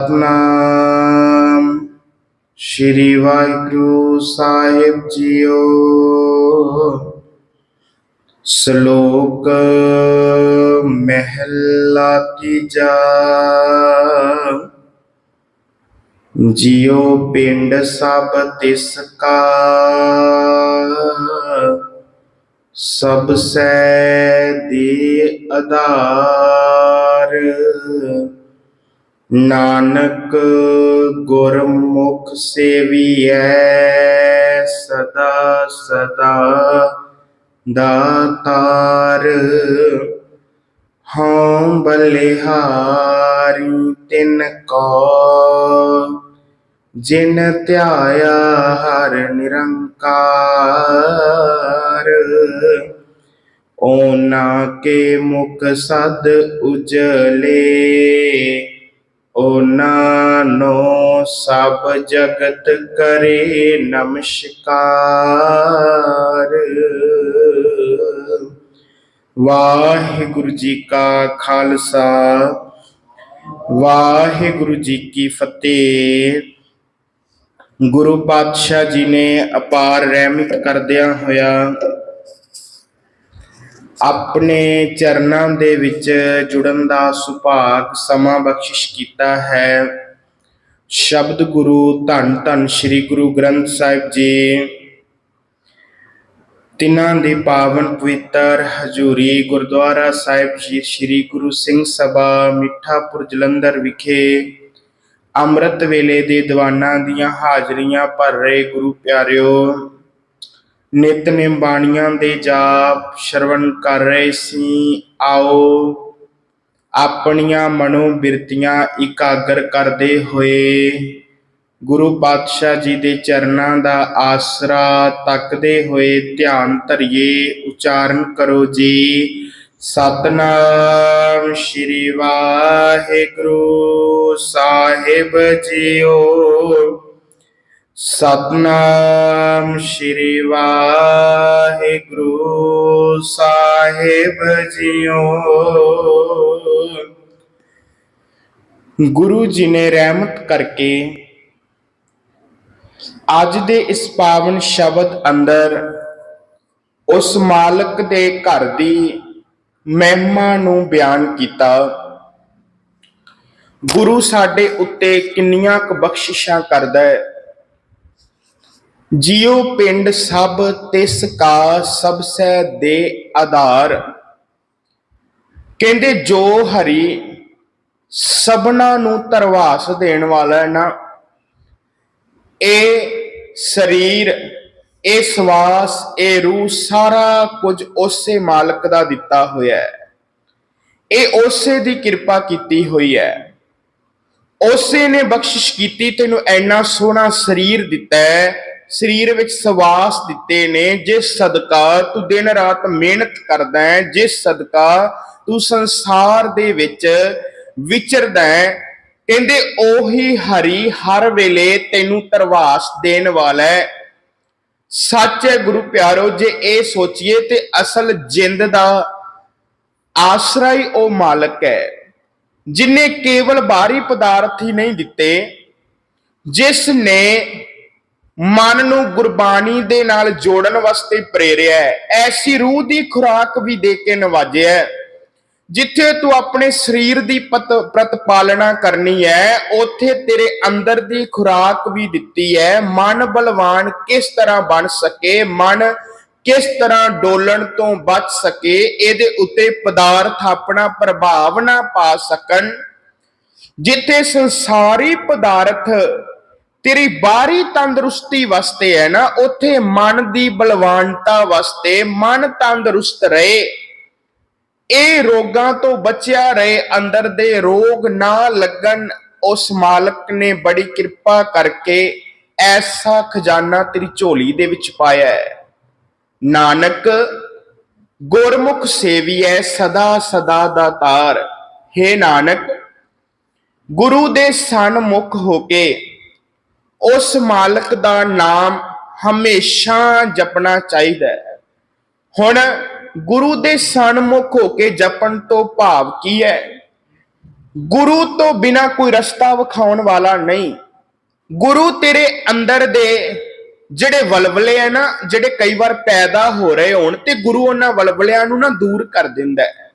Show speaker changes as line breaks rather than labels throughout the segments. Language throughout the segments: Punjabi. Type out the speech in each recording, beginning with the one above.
ਸਤਨਾਮ ਸ਼੍ਰੀ ਵਾਹਿਗੁਰੂ ਸਾਹਿਬ ਜੀਓ। ਸ਼ਲੋਕ ਮਹਿਲਾ ਤੀਜਾ। ਜਿਉ ਪਿੰਡ ਸਭ ਤਿਸ ਕਾ। ਸਭ ਸੈ ਦੇ ਆਧਾਰ। ਨਾਨਕ ਗੁਰਮੁਖ ਸੇਵੀਐ ਸਦਾ ਸਦਾ ਦਾਤਾਰ। ਹਉ ਬਲਿਹਾਰੀ ਤਿਨ ਕੋ, ਜਿਨ ਧਿਆਇਆ ਹਰ ਨਿਰੰਕਾਰ। ਓਨਾ ਕੇ ਮੁਖ ਸਦ ਉਜਲੇ ਓਨਾ ਨੋ ਸਭ ਜਗਤ ਕਰੇ ਨਮਸਕਾਰ। ਵਾਹਿਗੁਰੂ ਜੀ ਕਾ ਖਾਲਸਾ, ਵਾਹਿਗੁਰੂ ਜੀ ਕੀ ਫਤਿਹ। ਗੁਰੂ ਪਾਤਸ਼ਾਹ ਜੀ ਨੇ ਅਪਾਰ ਰਹਿਮਤ ਕਰਦਿਆਂ ਹੋਇਆ ਆਪਣੇ ਚਰਨਾਂ ਦੇ ਵਿੱਚ ਜੁੜਨ ਦਾ ਸੁਭਾਗ ਸਮਾਂ ਬਖਸ਼ਿਸ਼ ਕੀਤਾ ਹੈ। ਸ਼ਬਦ ਗੁਰੂ ਧੰਨ ਧੰਨ ਸ੍ਰੀ ਗੁਰੂ ਗ੍ਰੰਥ ਸਾਹਿਬ ਜੀ। ਤਿਨਾਂ ਦੀ ਪਾਵਨ ਪਵਿੱਤਰ ਹਜ਼ੂਰੀ ਗੁਰਦੁਆਰਾ ਸਾਹਿਬ ਜੀ, ਸ੍ਰੀ ਗੁਰੂ ਸਿੰਘ ਸਭਾ, ਮਿੱਠਾਪੁਰ ਜਲੰਧਰ ਵਿਖੇ ਅੰਮ੍ਰਿਤ ਵੇਲੇ ਦੇ ਦੀਵਾਨਾਂ ਦੀਆਂ ਹਾਜ਼ਰੀਆਂ ਭਰ ਰਹੇ ਗੁਰੂ ਪਿਆਰਿਓ। ਨਿਤਨੇਮ ਬਾਣੀਆਂ ਦੇ ਜਾਪ ਸ਼ਰਵਣ ਕਰ ਰਹੇ ਸੀ। ਆਓ ਆਪਣੀਆਂ ਮਨੋ ਬਿਰਤੀਆਂ ਇਕਾਗਰ ਕਰਦੇ ਹੋਏ। ਗੁਰੂ ਪਾਤਸ਼ਾਹ ਜੀ ਦੇ ਚਰਨਾਂ ਦਾ ਆਸਰਾ ਤੱਕਦੇ ਹੋਏ ਧਿਆਨ ਧਰਿਏ, ਉਚਾਰਨ ਕਰੋ ਜੀ। ਸਤਨਾਮ ਸ਼੍ਰੀ ਵਾਹਿਗੁਰੂ, ਸਾਹਿਬ ਜੀਓ। ਸਤਨਾਮ ਸ਼੍ਰੀ ਵਾਹਿਗੁਰੂ ਸਾਹਿਬ ਜੀਓ। ਗੁਰੂ ਜੀ ਨੇ ਰਹਿਮਤ ਕਰਕੇ ਅੱਜ ਦੇ ਇਸ ਪਾਵਨ ਸ਼ਬਦ ਅੰਦਰ ਉਸ ਮਾਲਕ ਦੇ ਘਰ ਦੀ ਮਹਿਮਾ ਨੂੰ ਬਿਆਨ ਕੀਤਾ। ਗੁਰੂ ਸਾਡੇ ਉੱਤੇ ਕਿੰਨੀਆਂ ਕੁ ਬਖਸ਼ਿਸ਼ਾਂ ਕਰਦਾ ਹੈ। ਜਿਉ ਪਿੰਡ ਸਭ ਤਿਸ ਕਾ ਸਭ ਸੈ ਦੇ ਆਧਾਰ। ਕਹਿੰਦੇ ਜੋ ਹਰੀ ਸਭਨਾ ਨੂੰ ਤਰਵਾਸ ਦੇਣ ਵਾਲਾ ਨਾ ਇਹ ਸਰੀਰ ਇਹ ਸਵਾਸ ਇਹ ਰੂਹ, ਸਾਰਾ ਕੁਝ ਉਸੇ ਮਾਲਕ ਦਾ ਦਿੱਤਾ ਹੋਇਆ ਹੈ। ਇਹ ਉਸੇ ਦੀ ਕਿਰਪਾ ਕੀਤੀ ਹੋਈ ਹੈ। ਉਸੇ ਨੇ ਬਖਸ਼ਿਸ਼ ਕੀਤੀ, ਤੈਨੂੰ ਐਨਾ ਸੋਹਣਾ ਸਰੀਰ ਦਿੱਤਾ ਹੈ ਸਰੀਰ ਵਿੱਚ ਸਵਾਸ ਦਿੱਤੇ ਨੇ ਜਿਸ ਸਦਕਾ ਤੂੰ ਦਿਨ ਰਾਤ ਮਿਹਨਤ ਕਰਦਾ ਹੈ ਜਿਸ ਸਦਕਾ ਤੂੰ ਸੰਸਾਰ ਦੇ ਵਿੱਚ ਵਿਚਰਦਾ ਹੈ, ਕਹਿੰਦੇ ਉਹੀ ਹਰੀ ਹਰ ਵੇਲੇ ਤੈਨੂੰ ਤਰਵਾਸ ਦੇਣ ਵਾਲਾ ਹੈ। ਸੱਚ ਹੈ ਗੁਰੂ ਪਿਆਰੋ, ਜੇ ਇਹ ਸੋਚੀਏ ਤੇ ਅਸਲ ਜਿੰਦ ਦਾ ਆਸਰਾ ਹੀ ਉਹ ਮਾਲਕ ਹੈ, ਜਿਨੇ ਕੇਵਲ ਬਾਹਰੀ ਪਦਾਰਥ ਹੀ ਨਹੀਂ ਦਿੱਤੇ, ਜਿਸ ਨੇ ਮਨ ਨੂੰ ਗੁਰਬਾਣੀ ਦੇ ਨਾਲ ਜੋੜਨ ਵਾਸਤੇ ਪ੍ਰੇਰਿਆ ਹੈ। ਐਸੀ ਰੂਹ ਦੀ ਖੁਰਾਕ ਵੀ ਦੇ ਕੇ ਨਵਾਜਿਆ ਹੈ। ਜਿੱਥੇ ਤੂੰ ਆਪਣੇ ਸਰੀਰ ਦੀ ਪ੍ਰਤਪਾਲਣਾ ਕਰਨੀ ਹੈ, ਉੱਥੇ ਤੇਰੇ ਅੰਦਰ ਦੀ ਖੁਰਾਕ ਵੀ ਦਿੱਤੀ ਹੈ। ਮਨ ਬਲਵਾਨ ਕਿਸ ਤਰ੍ਹਾਂ ਬਣ ਸਕੇ? ਮਨ ਕਿਸ ਤਰ੍ਹਾਂ ਡੋਲਣ ਤੋਂ ਬਚ ਸਕੇ? ਇਹਦੇ ਉੱਤੇ ਪਦਾਰਥ ਆਪਣਾ ਪ੍ਰਭਾਵ ਨਾ ਪਾ ਸਕਣ। ਜਿੱਥੇ ਸੰਸਾਰੀ ਪਦਾਰਥ ਤੇਰੀ ਬਾਹਰੀ ਤੰਦਰੁਸਤੀ ਵਾਸਤੇ ਹੈ ਨਾ, ਉੱਥੇ ਮਨ ਦੀ ਬਲਵਾਨਤਾ ਵਾਸਤੇ ਮਨ ਤੰਦਰੁਸਤ ਰਹੇ। ਇਹ ਰੋਗਾਂ ਤੋਂ ਬਚਿਆ ਰਹੇ, ਅੰਦਰ ਦੇ ਰੋਗ ਨਾ ਲੱਗਣ, ਉਸ ਮਾਲਕ ਨੇ ਬੜੀ ਕਿਰਪਾ ਕਰਕੇ ਐਸਾ ਖਜ਼ਾਨਾ ਤੇਰੀ ਝੋਲੀ ਦੇ ਵਿੱਚ ਪਾਇਆ ਹੈ। ਨਾਨਕ, ਗੁਰਮੁਖ ਸੇਵੀਐ ਸਦਾ ਸਦਾ ਦਾ ਤਾਰ। ਹੈ ਨਾਨਕ, ਗੁਰੂ ਦੇ ਸਨਮੁਖ ਹੋ ਕੇ ਉਸ ਮਾਲਕ ਦਾ ਨਾਮ ਹਮੇਸ਼ਾ ਜਪਣਾ ਚਾਹੀਦਾ ਹੈ। ਹੁਣ ਗੁਰੂ ਦੇ ਸਨਮੁਖ ਹੋ ਕੇ ਜਪਣ ਤੋਂ ਭਾਵ ਕੀ ਹੈ? ਗੁਰੂ ਤੋਂ ਬਿਨਾ ਕੋਈ ਰਸਤਾ ਵਿਖਾਉਣ ਵਾਲਾ ਨਹੀਂ। ਗੁਰੂ ਤੇਰੇ ਅੰਦਰ ਦੇ ਜਿਹੜੇ ਵਲਵਲੇ ਆ ਨਾ, ਜਿਹੜੇ ਕਈ ਵਾਰ ਪੈਦਾ ਹੋ ਰਹੇ ਹੋਣ ਤੇ ਗੁਰੂ ਉਹਨਾਂ ਵਲਵਲਿਆਂ ਨੂੰ ਨਾ ਦੂਰ ਕਰ ਦਿੰਦਾ ਹੈ।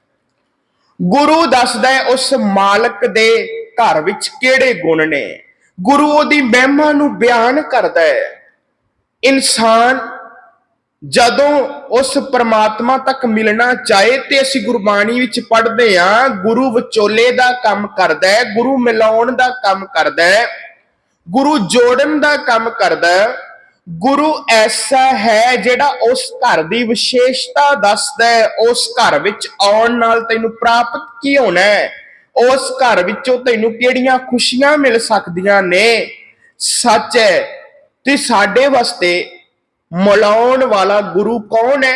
ਗੁਰੂ ਦੱਸਦਾ ਹੈ ਉਸ ਮਾਲਕ ਦੇ ਘਰ ਵਿੱਚ ਕਿਹੜੇ ਗੁਣ ਨੇ? ਗੁਰੂ ਉਹਦੀ ਮਹਿਮਾ ਨੂੰ ਬਿਆਨ ਕਰਦਾ ਹੈ। ਇਨਸਾਨ ਜਦੋਂ ਉਸ ਪਰਮਾਤਮਾ ਤੱਕ ਮਿਲਣਾ ਚਾਹੇ ਤੇ ਅਸੀਂ ਗੁਰਬਾਣੀ ਵਿੱਚ ਪੜ੍ਹਦੇ ਹਾਂ, ਗੁਰੂ ਵਿਚੋਲੇ ਦਾ ਕੰਮ ਕਰਦਾ ਹੈ, ਗੁਰੂ ਮਿਲਾਉਣ ਦਾ ਕੰਮ ਕਰਦਾ ਹੈ, ਗੁਰੂ ਜੋੜਨ ਦਾ ਕੰਮ ਕਰਦਾ ਹੈ, ਗੁਰੂ ਐਸਾ ਹੈ ਜਿਹੜਾ ਉਸ ਘਰ ਦੀ ਵਿਸ਼ੇਸ਼ਤਾ ਦੱਸਦਾ ਹੈ, ਉਸ ਘਰ ਵਿੱਚ ਆਉਣ ਨਾਲ ਤੈਨੂੰ ਪ੍ਰਾਪਤ ਕੀ ਹੋਣਾ ਹੈ? ਉਸ ਘਰ ਵਿੱਚੋਂ ਤੈਨੂੰ ਕਿਹੜੀਆਂ ਖੁਸ਼ੀਆਂ ਮਿਲ ਸਕਦੀਆਂ ਨੇ? ਸੱਚ ਹੈ, ਤੇ ਸਾਡੇ ਵਾਸਤੇ ਮਿਲਾਉਣ ਵਾਲਾ ਗੁਰੂ ਕੌਣ ਹੈ?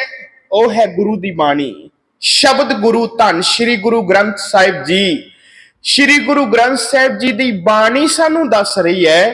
ਉਹ ਹੈ ਗੁਰੂ ਦੀ ਬਾਣੀ। ਸ਼ਬਦ ਗੁਰੂ ਧੰਨ ਸ੍ਰੀ ਗੁਰੂ ਗ੍ਰੰਥ ਸਾਹਿਬ ਜੀ। ਸ੍ਰੀ ਗੁਰੂ ਗ੍ਰੰਥ ਸਾਹਿਬ ਜੀ ਦੀ ਬਾਣੀ ਸਾਨੂੰ ਦੱਸ ਰਹੀ ਹੈ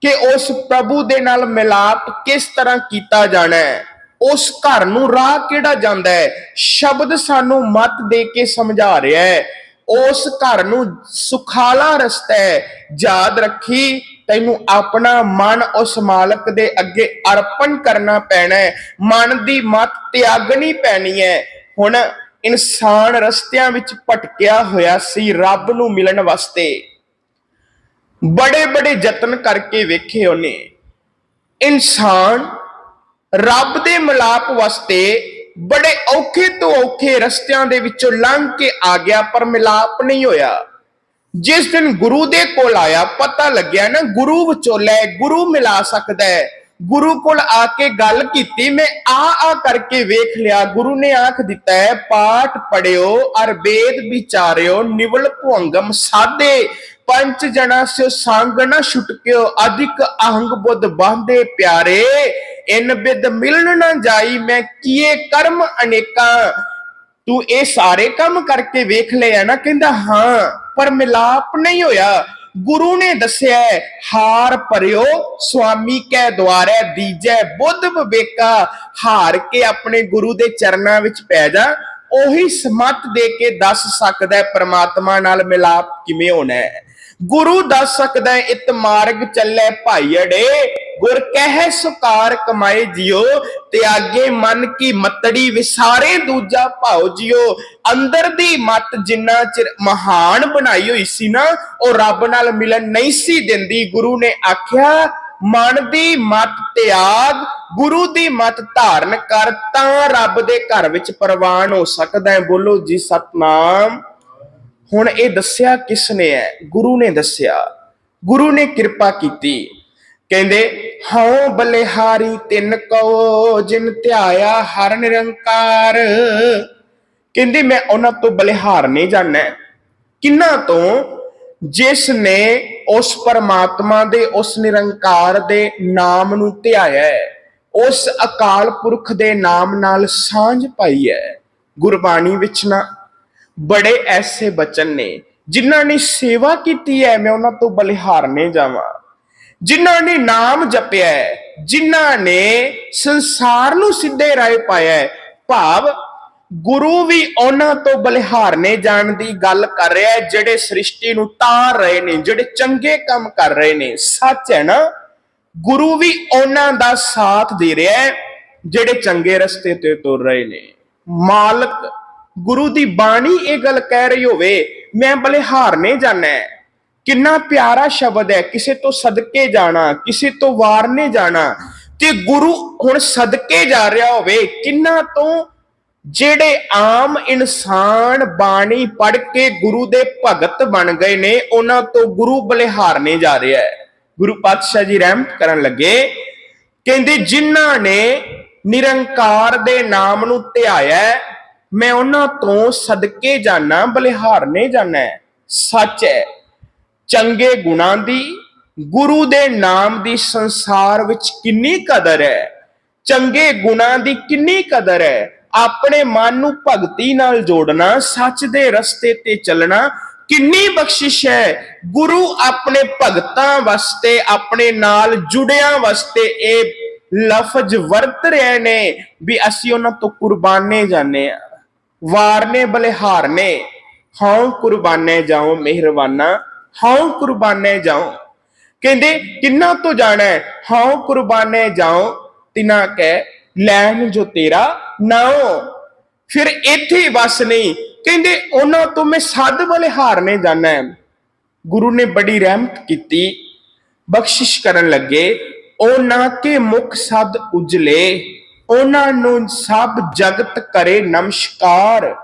ਕਿ ਉਸ ਪ੍ਰਭੂ ਦੇ ਨਾਲ ਮਿਲਾਪ ਕਿਸ ਤਰ੍ਹਾਂ ਕੀਤਾ ਜਾਣਾ ਹੈ? ਉਸ ਘਰ ਨੂੰ ਰਾਹ ਕਿਹੜਾ ਜਾਂਦਾ ਹੈ? ਸ਼ਬਦ ਸਾਨੂੰ ਮਤ ਦੇ ਕੇ ਸਮਝਾ ਰਿਹਾ ਹੈ ਉਸ ਘਰ ਨੂੰ ਸੁਖਾਲਾ ਰਸਤਾ ਹੈ। ਯਾਦ ਰੱਖੀ, ਤੈਨੂੰ ਆਪਣਾ ਮਨ ਉਸ ਮਾਲਕ ਦੇ ਅੱਗੇ ਅਰਪਣ ਕਰਨਾ ਪੈਣਾ ਹੈ। ਮਨ ਦੀ ਮਤ ਤਿਆਗਣੀ ਪੈਣੀ ਹੈ। ਹੁਣ ਇਨਸਾਨ ਰਸਤਿਆਂ ਵਿੱਚ ਭਟਕਿਆ ਹੋਇਆ ਸੀ, ਰੱਬ ਨੂੰ ਮਿਲਣ ਵਾਸਤੇ। ਬੜੇ ਬੜੇ ਯਤਨ ਕਰਕੇ ਵੇਖੇ ਉਹਨੇ। ਇਨਸਾਨ ਰੱਬ ਦੇ ਮਿਲਾਪ ਵਾਸਤੇ ਬੜੇ ਔਖੇ ਤੋਂ ਔਖੇ ਰਸਤਿਆਂ ਦੇ ਵਿੱਚੋਂ ਲੰਘ ਕੇ ਆ ਗਿਆ, ਪਰ ਮਿਲਾਪ ਨਹੀਂ ਹੋਇਆ। ਜਿਸ ਦਿਨ ਗੁਰੂ ਦੇ ਕੋਲ ਆਇਆ, ਪਤਾ ਲੱਗਿਆ ਨਾ, ਗੁਰੂ ਵਿਚੋਲਾ ਗੁਰੂ ਮਿਲਾ ਸਕਦਾ ਹੈ। ਗੁਰੂ ਕੋਲ ਆ ਕੇ ਗੱਲ ਕੀਤੀ, ਮੈਂ ਆ ਆ ਕਰਕੇ ਵੇਖ ਲਿਆ, ਗੁਰੂ ਨੇ ਆਖ ਦਿੱਤਾ ਹੈ, ਪਾਠ ਪੜਿਓ ਅਰ ਵੇਦ ਵਿਚਾਰਿਓ, ਨਿਵਲ ਭੁੰਗਮ ਸਾਦੇ ਪੰਜ ਜਣਾ ਸਿਓ ਸੰਗ ਨਾ ਛੁਟਕਿਓ, ਅਧਿਕ ਅਹੰਗ ਬੁੱਧ ਬਾਂਦੇ ਪਿਆਰੇ ਇਨ ਬਿਦ ਮਿਲਣ ਨਾ ਜਾਈ, ਮੈਂ ਕੀਏ ਕਰਮ ਅਨੇਕਾਂ। ਤੂੰ ਇਹ ਸਾਰੇ ਕੰਮ ਕਰਕੇ ਵੇਖ ਲਿਆ ਨਾ? ਕਹਿੰਦਾ, ਹਾਂ, ਪਰ ਮਿਲਾਪ ਨਹੀਂ ਹੋਇਆ। ਗੁਰੂ ਨੇ ਦੱਸਿਆ ਹਾਰ ਭਰਿਓ, ਸੁਆਮੀ ਕੈ ਦੁਆਰੇ, ਦੀਜੈ ਬੁੱਧ ਵਿਵੇਕਾ। ਹਾਰ ਕੇ ਆਪਣੇ ਗੁਰੂ ਦੇ ਚਰਨਾਂ ਵਿੱਚ ਪੈ ਜਾ। ਉਹੀ ਸਮਤ ਦੇ ਕੇ ਦੱਸ ਸਕਦਾ ਹੈ ਪ੍ਰਮਾਤਮਾ ਨਾਲ ਮਿਲਾਪ ਕਿਵੇਂ ਹੋਣਾ ਹੈ। ਗੁਰੂ ਦੱਸ ਸਕਦਾ ਹੈ, ਇਤ ਮਾਰਗ ਚੱਲੇ ਭਾਈੜੇ ਗੁਰ ਕਹਿ ਸੁਕਾਰ ਕਮਾਏ ਜਿਓ ਤਿਆਗੇ ਮਨ ਕੀ ਮਤੜੀ ਵਿਸਾਰੇ ਦੂਜਾ ਭਾਉ ਜਿਓ ਅੰਦਰ ਦੀ ਮਤ ਜਿੰਨਾ ਚਿਰ ਮਹਾਨ ਬਣਾਈ ਹੋਈ ਸੀ ਨਾ, ਉਹ ਰੱਬ ਨਾਲ ਮਿਲਣ ਨਹੀਂ ਸੀ ਦਿੰਦੀ। ਗੁਰੂ ਨੇ ਆਖਿਆ ਮਨ ਦੀ ਮਤ ਤਿਆਗ, ਗੁਰੂ ਦੀ ਮਤ ਧਾਰਨ ਕਰ, ਤਾਂ ਰੱਬ ਦੇ ਘਰ ਵਿੱਚ ਪ੍ਰਵਾਨ ਹੋ ਸਕਦਾ ਹੈ। ਬੋਲੋ ਜੀ, ਸਤਨਾਮ। ਹੁਣ ਇਹ ਦੱਸਿਆ ਕਿਸ ਨੇ ਹੈ? ਗੁਰੂ ਨੇ ਦੱਸਿਆ। ਗੁਰੂ ਨੇ ਕਿਰਪਾ ਕੀਤੀ। ਕਹਿੰਦੇ, ਹਉ ਬਲਿਹਾਰੀ ਤਿੰਨ ਕੋ ਜਿਨ ਧਿਆਇਆ ਹਰ ਨਿਰੰਕਾਰ। ਕਹਿੰਦੇ, ਮੈਂ ਉਹਨਾਂ ਤੋਂ ਬਲਿਹਾਰ ਨਹੀਂ ਜਾਣਾ। ਕਿੰਨਾ ਤੋਂ? ਜਿਸ ਨੇ ਉਸ ਪਰਮਾਤਮਾ ਦੇ, ਉਸ ਨਿਰੰਕਾਰ ਦੇ ਨਾਮ ਨੂੰ ਧਿਆਇਆ ਹੈ, ਉਸ ਅਕਾਲ ਪੁਰਖ ਦੇ ਨਾਮ ਨਾਲ ਸਾਂਝ ਪਾਈ ਹੈ। ਗੁਰਬਾਣੀ ਵਿੱਚ ਨਾ, ਬੜੇ ਐਸੇ ਬਚਨ ਨੇ, ਜਿਨ੍ਹਾਂ ਨੇ ਸੇਵਾ ਕੀਤੀ ਹੈ, ਮੈਂ ਉਹਨਾਂ ਤੋਂ ਬਲਿਹਾਰਨੇ ਜਾਵਾਂ। ਜਿਨ੍ਹਾਂ ਨੇ ਨਾਮ ਜਪਿਆ ਹੈ, ਜਿਨ੍ਹਾਂ ਨੇ ਸੰਸਾਰ ਨੂੰ ਸਿੱਧੇ ਰਾਹ ਪਾਇਆ ਭਾਵ ਗੁਰੂ ਵੀ ਉਹਨਾਂ ਤੋਂ ਬਲਿਹਾਰਨੇ ਜਾਣ ਦੀ ਗੱਲ ਕਰ ਰਿਹਾ ਹੈ, ਜਿਹੜੇ ਸ੍ਰਿਸ਼ਟੀ ਨੂੰ ਤਾਰ ਰਹੇ ਨੇ, ਜਿਹੜੇ ਚੰਗੇ ਕੰਮ ਕਰ ਰਹੇ ਨੇ। ਸੱਚ ਹੈ ਨਾ? ਗੁਰੂ ਵੀ ਉਹਨਾਂ ਦਾ ਸਾਥ ਦੇ ਰਿਹਾ ਹੈ, ਜਿਹੜੇ ਚੰਗੇ ਰਸਤੇ ਤੇ ਤੁਰ ਰਹੇ ਨੇ। ਮਾਲਕ, ਗੁਰੂ ਦੀ ਬਾਣੀ ਇਹ ਗੱਲ ਕਹਿ ਰਹੀ ਹੋਵੇ, ਮੈਂ ਬਲਿਹਾਰਨੇ ਜਾਣਾ ਹੈ। ਕਿੰਨਾ ਪਿਆਰਾ ਸ਼ਬਦ ਹੈ, ਕਿਸੇ ਤੋਂ ਸਦਕੇ ਜਾਣਾ, ਕਿਸੇ ਤੋਂ ਵਾਰਨੇ ਜਾਣਾ। ਤੇ ਗੁਰੂ ਹੁਣ ਸਦਕੇ ਜਾ ਰਿਹਾ ਹੋਵੇ, ਕਿੰਨਾ ਤੋਂ ਜਿਹੜੇ ਆਮ ਇਨਸਾਨ ਬਾਣੀ ਪੜ੍ਹ ਕੇ ਗੁਰੂ ਦੇ ਭਗਤ ਬਣ ਗਏ ਨੇ, ਉਹਨਾਂ ਤੋਂ ਗੁਰੂ ਬਲਿਹਾਰਨੇ ਜਾ ਰਿਹਾ ਹੈ। ਗੁਰੂ ਪਾਤਸ਼ਾਹ ਜੀ ਰਹਿਮਤ ਕਰਨ ਲੱਗੇ, ਕਹਿੰਦੇ, ਜਿਨ੍ਹਾਂ ਨੇ ਨਿਰੰਕਾਰ ਦੇ ਨਾਮ ਨੂੰ ਧਿਆਇਆ ਮੈਂ ਉਹਨਾਂ ਤੋਂ ਸਦਕੇ ਜਾਣਾ ਬਲਿਹਾਰਨੇ ਜਾਣਾ ਸੱਚ ਹੈ, ਚੰਗੇ ਗੁਣਾਂ ਦੀ, ਗੁਰੂ ਦੇ ਨਾਮ ਦੀ ਸੰਸਾਰ ਵਿੱਚ ਕਿੰਨੀ ਕਦਰ ਹੈ? ਚੰਗੇ ਗੁਣਾਂ ਦੀ ਕਿੰਨੀ ਕਦਰ ਹੈ? ਆਪਣੇ ਮਨ ਨੂੰ ਭਗਤੀ ਨਾਲ ਜੋੜਨਾ, ਸੱਚ ਦੇ ਰਸਤੇ ਤੇ ਚੱਲਣਾ, ਕਿੰਨੀ ਬਖਸ਼ਿਸ਼ ਹੈ। ਗੁਰੂ ਆਪਣੇ ਭਗਤਾਂ ਵਾਸਤੇ, ਆਪਣੇ ਨਾਲ ਜੁੜਿਆਂ ਵਾਸਤੇ ਇਹ ਲਫ਼ਜ਼ ਵਰਤ ਰਹੇ ਨੇ ਵੀ ਅਸੀਂ ਉਹਨਾਂ ਤੋਂ ਕੁਰਬਾਨੇ ਜਾਂਦੇ ਆ ਵਾਰਨੇ ਬਲੇ ਹਾਰਨੇ ਹਉ ਕੁਰਬਾਨੇ ਜਾਉ ਮਿਹਰਬਾਨਾ, ਹਉ ਕੁਰਬਾਨੇ ਜਾਉ ਕਹਿੰਦੇ, ਕਿੰਨਾ ਤੋਂ ਜਾਣਾ ਹੈ? ਹਉ ਕੁਰਬਾਨੇ ਜਾਉ ਤਿਨਾ ਕਹਿ ਲੈਣ ਜੋ ਤੇਰਾ ਨਾਉ ਫਿਰ ਇੱਥੇ ਬਸ ਨਹੀਂ। ਕਹਿੰਦੇ, ਉਹਨਾਂ ਤੋਂ ਮੈਂ ਸੱਦ ਵਾਲੇ ਹਾਰਨੇ ਜਾਣਾ। ਹੈ ਗੁਰੂ ਨੇ ਬੜੀ ਰਹਿਮਤ ਕੀਤੀ। ਬਖਸ਼ਿਸ਼ ਕਰਨ ਲੱਗੇ, ਉਹਨਾਂ ਕੇ ਮੁਖ ਸਦ ਉਜਲੇ, ਉਹਨਾਂ ਨੂੰ ਸਭ ਜਗਤ ਕਰੇ ਨਮਸਕਾਰ।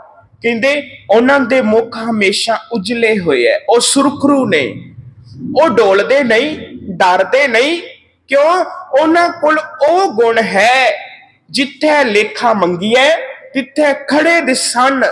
ਕਹਿੰਦੇ, ਉਹਨਾਂ ਦੇ ਮੁਖ ਹਮੇਸ਼ਾ ਉਜਲੇ ਹੋਏ ਐ। ਉਹ ਸੁਰਖਰੂ ਨੇ। ਉਹ ਡੋਲਦੇ ਨਹੀਂ, ਡਰਦੇ ਨਹੀਂ। ਕਿਉਂ? ਉਹਨਾਂ ਕੋਲ ਉਹ ਗੁਣ ਹੈ ਜਿੱਥੇ ਲੇਖਾ ਮੰਗੀਐ, ਤਿੱਥੇ ਖੜੇ ਦਿਸਣ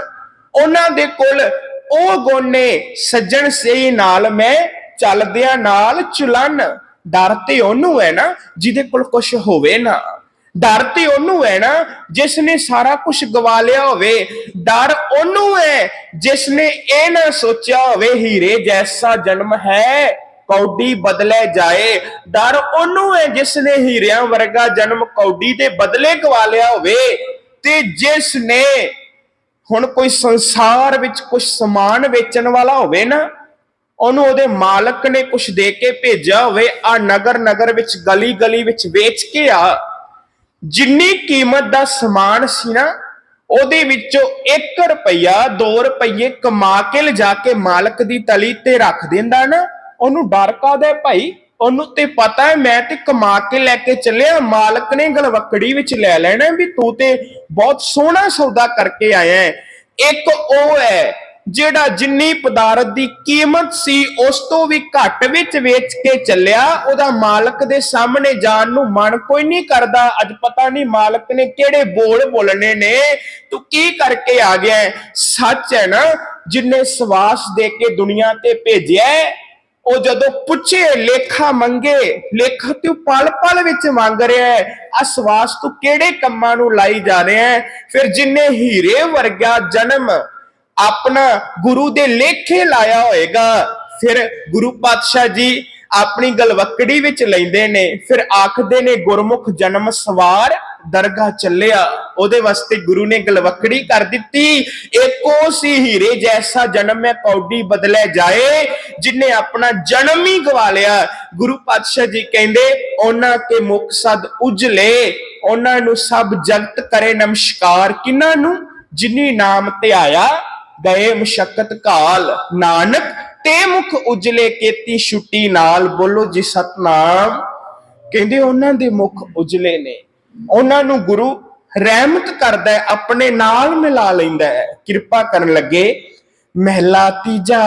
ਉਹਨਾਂ ਦੇ ਕੋਲ ਉਹ ਗੁਣ ਸੱਜਣ ਸੇ ਨਾਲ ਮੈਂ, ਚੱਲਦਿਆਂ ਨਾਲ ਚੁਲਨ। ਡਰ ਤੇ ਉਹਨੂੰ ਹੈ ਨਾ, ਜਿਹਦੇ ਕੋਲ ਕੁਝ ਹੋਵੇ ਨਾ। ਡਰ ਤੇ ਉਹਨੂੰ ਹੈ ਨਾ, ਜਿਸ ਨੇ ਸਾਰਾ ਕੁਝ ਗਵਾ ਲਿਆ ਹੋਵੇ। ਡਰ ਉਹਨੂੰ ਹੈ ਜਿਸ ਨੇ ਇਹ ਨਾ ਸੋਚਿਆ ਹੋਵੇ, ਹੀਰੇ ਜੈਸਾ ਜਨਮ ਹੈ। ਕੌਡੀ ਬਦਲੇ ਜਾਏ। ਡਰ ਉਹਨੂੰ ਹੈ ਜਿਸ ਨੇ ਹੀਰਿਆਂ ਵਰਗਾ ਜਨਮ ਕੌਡੀ ਦੇ ਬਦਲੇ ਗਵਾ ਲਿਆ ਹੋਵੇ। ਤੇ ਜਿਸ ਨੇ ਹੁਣ ਕੋਈ ਸੰਸਾਰ ਵਿੱਚ ਕੁਝ ਸਮਾਨ ਵੇਚਣ ਵਾਲਾ ਹੋਵੇ ਨਾ, ਉਹਨੂੰ ਉਹਦੇ ਮਾਲਕ ਨੇ ਕੁਝ ਦੇ ਕੇ ਭੇਜਿਆ ਹੋਵੇ ਆ ਨਗਰ ਨਗਰ ਵਿੱਚ ਗਲੀ ਗਲੀ ਵਿੱਚ ਵੇਚ ਕੇ ਆ। ਜਿੰਨੀ ਕੀਮਤ ਦਾ ਸਮਾਨ ਸੀ ਨਾ, ਉਹਦੇ ਵਿੱਚੋਂ 1 ਰੁਪਈਆ 2 ਰੁਪਈਏ ਕਮਾ ਕੇ ਲਿਜਾ ਕੇ ਮਾਲਕ ਦੀ ਤਲੀ ਤੇ ਰੱਖ ਦਿੰਦਾ ਨਾ ਉਹਨੂੰ ਡਰ ਕਾਦਾ ਹੈ ਭਾਈ? ਉਹਨੂੰ ਤੇ ਪਤਾ ਹੈ, ਮੈਂ ਤੇ ਕਮਾ ਕੇ ਲੈ ਕੇ ਚੱਲਿਆ, ਮਾਲਕ ਨੇ ਗਲਵਕੜੀ ਵਿੱਚ ਲੈ ਲੈਣਾ ਵੀ ਤੂੰ ਤੇ ਬਹੁਤ ਸੋਹਣਾ ਸੌਦਾ ਕਰਕੇ ਆਇਆ ਹੈ। ਇੱਕ ਉਹ ਹੈ, ਜਿਹੜਾ ਜਿੰਨੀ ਪਦਾਰਥ ਦੀ ਕੀਮਤ ਸੀ, ਉਸ ਤੋਂ ਵੀ ਘੱਟ ਵਿੱਚ ਵੇਚ ਕੇ ਚੱਲਿਆ, ਉਹਦਾ ਮਾਲਕ ਦੇ ਸਾਹਮਣੇ ਜਾਣ ਨੂੰ ਮਨ ਕੋਈ ਨਹੀਂ ਕਰਦਾ। ਅੱਜ ਪਤਾ ਨਹੀਂ ਮਾਲਕ ਨੇ ਕਿਹੜੇ ਬੋਲ ਬੋਲਣੇ ਨੇ। ਤੂੰ ਕੀ ਕਰਕੇ ਆ ਗਿਆ ਸੱਚ ਹੈ ਨਾ, ਜਿੰਨੇ ਸਵਾਸ ਦੇ ਕੇ ਦੁਨੀਆ ਤੇ ਭੇਜਿਆ ਉਹ ਜਦੋਂ ਪੁੱਛੇ, ਲੇਖਾ ਮੰਗੇ ਲੇਖਾ ਤੂੰ ਪਲ ਪਲ ਵਿੱਚ ਮੰਗ ਰਿਹਾ ਹੈ ਆ ਤੂੰ ਕਿਹੜੇ ਕੰਮਾਂ ਨੂੰ ਲਾਈ ਜਾ ਰਿਹਾ ਹੈ? ਫਿਰ ਜਿੰਨੇ ਹੀਰੇ ਵਰਗਾ ਜਨਮ ਆਪਣਾ ਗੁਰੂ ਦੇ ਲੇਖੇ ਲਾਇਆ ਹੋਏਗਾ, ਫਿਰ ਗੁਰੂ ਪਾਤਸ਼ਾਹ ਜੀ ਆਪਣੀ ਗਲਵਕੜੀ ਵਿੱਚ ਲੈਂਦੇ ਨੇ, ਫਿਰ ਆਖਦੇ ਨੇ, ਗੁਰਮੁਖ ਜਨਮ ਸਵਾਰ ਦਰਗਾਹ ਚੱਲਿਆ, ਉਹਦੇ ਵਾਸਤੇ ਗੁਰੂ ਨੇ ਗਲਵਕੜੀ ਕਰ ਦਿੱਤੀ। ਏਕੋ ਸੀ ਹੀਰੇ, ਜੈਸਾ ਜਨਮ ਮੈਂ ਕੌਡੀ ਬਦਲੇ ਜਾਏ, ਜਿਨੇ ਆਪਣਾ ਜਨਮ ਹੀ ਗਵਾ ਲਿਆ। ਗੁਰੂ ਪਾਤਸ਼ਾਹ ਜੀ ਕਹਿੰਦੇ, ਉਹਨਾਂ ਕੇ ਮੁਖ ਸਦ ਉਜਲੇ ਉਹਨਾਂ ਨੂੰ ਸਭ ਜਗਤ ਕਰੇ ਨਮਸਕਾਰ। ਕਿਨਾਂ ਨੂੰ? ਜਿਨੀ ਨਾਮ ਤੇ ਆਇਆ, ਗਏ ਮੁਸ਼ਕਤ ਕਾਲ। ਨਾਨਕ, ਤੇ ਮੁਖ ਉਜਲੇ ਕੀਤੀ ਛੁੱਟੀ ਨਾਲ। ਬੋਲੋ ਜੀ ਸਤਨਾਮ। ਕਹਿੰਦੇ ਉਹਨਾਂ ਦੇ ਮੁਖ ਉਜਲੇ ਨੇ। ਉਹਨਾਂ ਨੂੰ ਗੁਰੂ ਰਹਿਮਤ ਕਰਦਾ ਹੈ ਆਪਣੇ ਨਾਲ ਮਿਲਾ ਲੈਂਦਾ ਹੈ। ਕਿਰਪਾ ਕਰਨ ਲੱਗੇ ਮਹਿਲਾ ਤੀਜਾ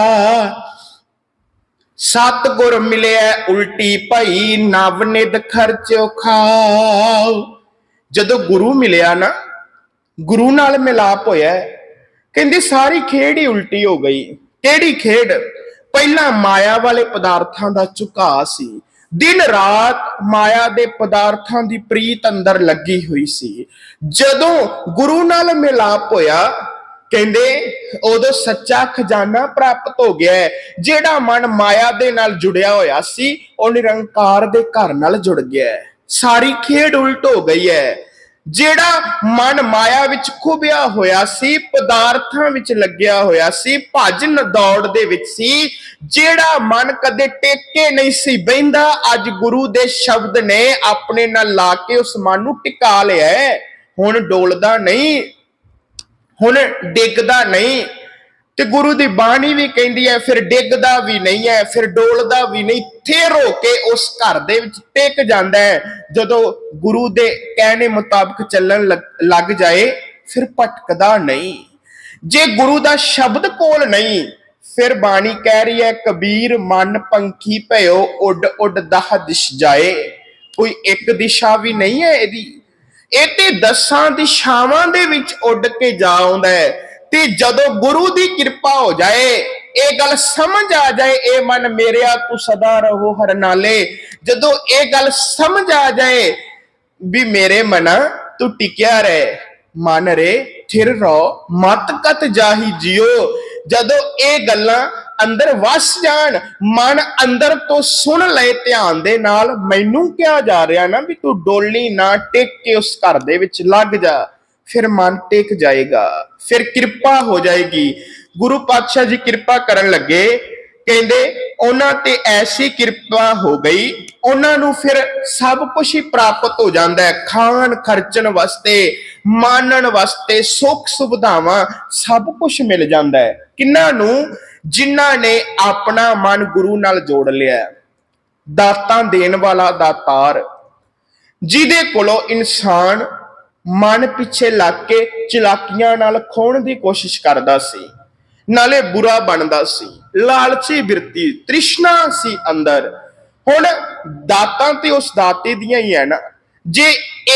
ਸਤ ਗੁਰ ਮਿਲਿਆ ਉਲਟੀ ਭਈ ਨਵ ਨਿਦ ਖਰਚੋ ਖਾਓ ਜਦੋਂ ਗੁਰੂ ਮਿਲਿਆ ਨਾ ਗੁਰੂ ਨਾਲ ਮਿਲਾਪ ਹੋਇਆ ਹੈ, ਕਹਿੰਦੀ ਸਾਰੀ ਖੇਡ ਹੀ ਉਲਟੀ ਹੋ ਗਈ। ਕਿਹੜੀ ਖੇਡ? ਪਹਿਲਾਂ ਮਾਇਆ ਵਾਲੇ ਪਦਾਰਥਾਂ ਦਾ ਝੁਕਾ ਸੀ ਦਿਨ ਰਾਤ ਮਾਇਆ ਦੇ ਪਦਾਰਥਾਂ ਦੀ ਪ੍ਰੀਤ ਅੰਦਰ ਲੱਗੀ ਹੋਈ ਸੀ। ਜਦੋਂ ਗੁਰੂ ਨਾਲ ਮਿਲਾਪ ਹੋਇਆ, ਕਹਿੰਦੇ, ਉਦੋਂ ਸੱਚਾ ਖਜ਼ਾਨਾ ਪ੍ਰਾਪਤ ਹੋ ਗਿਆ ਜਿਹੜਾ ਮਨ ਮਾਇਆ ਦੇ ਨਾਲ ਜੁੜਿਆ ਹੋਇਆ ਸੀ, ਉਹ ਨਿਰੰਕਾਰ ਦੇ ਘਰ ਨਾਲ ਜੁੜ ਗਿਆ ਸਾਰੀ ਖੇਡ ਉਲਟ ਹੋ ਗਈ ਹੈ। ਜਿਹੜਾ ਮਨ ਮਾਇਆ ਵਿੱਚ ਖੁਬਿਆ ਹੋਇਆ ਸੀ, ਪਦਾਰਥਾਂ ਵਿੱਚ ਲੱਗਿਆ ਹੋਇਆ ਸੀ ਭਜਨ ਦੌੜ ਦੇ ਵਿੱਚ ਸੀ, ਜਿਹੜਾ ਮਨ ਕਦੇ ਟੇਕੇ ਨਹੀਂ ਸੀ ਬੈੰਦਾ ਅੱਜ ਗੁਰੂ ਦੇ ਸ਼ਬਦ ਨੇ ਆਪਣੇ ਨਾਲ ਲਾ ਕੇ ਉਸ ਮਨ ਨੂੰ ਟਿਕਾ ਲਿਆ ਹੁਣ ਡੋਲਦਾ ਨਹੀਂ, ਹੁਣ ਡਿੱਗਦਾ ਨਹੀਂ। ਤੇ ਗੁਰੂ ਦੀ ਬਾਣੀ ਵੀ ਕਹਿੰਦੀ ਹੈ, ਫਿਰ ਡਿੱਗਦਾ ਵੀ ਨਹੀਂ ਹੈ, ਫਿਰ ਡੋਲਦਾ ਵੀ ਨਹੀਂ। ਥੇਰ ਹੋ ਕੇ ਉਸ ਘਰ ਦੇ ਵਿੱਚ ਟਿਕ ਜਾਂਦਾ ਹੈ। ਜਦੋਂ ਗੁਰੂ ਦੇ ਕਹਿਣੇ ਮੁਤਾਬਕ ਚੱਲਣ ਲੱਗ- ਜਾਏ, ਫਿਰ ਭਟਕਦਾ ਨਹੀਂ। ਜੇ ਗੁਰੂ ਦਾ ਸ਼ਬਦ ਕੋਲ ਨਹੀਂ, ਫਿਰ ਬਾਣੀ ਕਹਿ ਰਹੀ ਹੈ, ਕਬੀਰ, ਮਨ ਪੰਖੀ ਭਇਓ, ਉੱਡ ਉੱਡ ਦਹ ਦਿਸ਼ ਜਾਏ। ਕੋਈ ਇੱਕ ਦਿਸ਼ਾ ਵੀ ਨਹੀਂ ਹੈ ਇਹਦੀ। ਇਹ ਤੇ ਦਸਾਂ ਦਿਸ਼ਾਵਾਂ ਦੇ ਵਿੱਚ ਉੱਡ ਕੇ ਜਾ ਆਉਂਦਾ ਹੈ। ਤੇ ਜਦੋਂ ਗੁਰੂ ਦੀ ਕਿਰਪਾ ਹੋ ਜਾਏ, ਇਹ ਗੱਲ ਸਮਝ ਆ ਜਾਏ, ਇਹ ਮਨ ਮੇਰਿਆ ਤੂੰ ਸਦਾ ਰਹੋ ਹਰ ਨਾਲੇ। ਜਦੋਂ ਇਹ ਗੱਲ ਸਮਝ ਆ ਜਾਏ ਵੀ ਮੇਰੇ ਮਨਾ ਤੂੰ ਟਿਕਿਆ ਰਹਿ, ਮਨ ਰੇ ਥਿਰ ਰੋ, ਮਤ ਕਤ ਜਾਹੀ ਜਿਓ ਜਦੋਂ ਇਹ ਗੱਲਾਂ ਅੰਦਰ ਵਸ ਜਾਣ, ਮਨ ਅੰਦਰ ਤੋਂ ਸੁਣ ਲਏ ਧਿਆਨ ਦੇ ਨਾਲ, ਮੈਨੂੰ ਕਿਹਾ ਜਾ ਰਿਹਾ ਨਾ ਵੀ ਤੂੰ ਡੋਲੀ ਨਾ ਟਿਕ ਕੇ ਉਸ ਘਰ ਦੇ ਵਿੱਚ ਲੱਗ ਜਾ, ਫਿਰ ਮਨ ਟਿਕ ਜਾਏਗਾ। ਫਿਰ ਕਿਰਪਾ ਹੋ ਜਾਏਗੀ। ਗੁਰੂ ਪਾਤਸ਼ਾਹ ਜੀ ਕਿਰਪਾ ਕਰਨ ਲੱਗੇ, ਕਹਿੰਦੇ, ਉਹਨਾਂ ਤੇ ਐਸੀ ਕਿਰਪਾ ਹੋ ਗਈ, ਉਹਨਾਂ ਨੂੰ ਫਿਰ ਸਭ ਕੁਝ ਹੀ ਪ੍ਰਾਪਤ ਹੋ ਜਾਂਦਾ ਹੈ। ਖਾਣ ਖਰਚਣ ਵਾਸਤੇ, ਮਾਨਣ ਵਾਸਤੇ, ਸੁੱਖ ਸੁਵਿਧਾਵਾਂ ਸਭ ਕੁਝ ਮਿਲ ਜਾਂਦਾ ਹੈ। ਕਿੰਨਾਂ ਨੂੰ? ਜਿਨ੍ਹਾਂ ਨੇ ਆਪਣਾ ਮਨ ਗੁਰੂ ਨਾਲ ਜੋੜ ਲਿਆ ਦਾਤਾਂ ਦੇਣ ਵਾਲਾ ਦਾਤਾਰ, ਜਿਹਦੇ ਕੋਲੋਂ ਇਨਸਾਨ ਮਨ ਪਿੱਛੇ ਲੱਗ ਕੇ ਚਲਾਕੀਆਂ ਨਾਲ ਖੋਣ ਦੀ ਕੋਸ਼ਿਸ਼ ਕਰਦਾ ਸੀ। ਨਾਲੇ ਬੁਰਾ ਬਣਦਾ ਸੀ। ਲਾਲਚੀ ਬਿਰਤੀ, ਤ੍ਰਿਸ਼ਨਾ ਸੀ ਅੰਦਰ। ਹੁਣ ਦਾਤਾਂ ਤੇ ਉਸ ਦਾਤੇ ਦੀਆਂ ਹੀ ਹੈ ਨਾ ਜੇ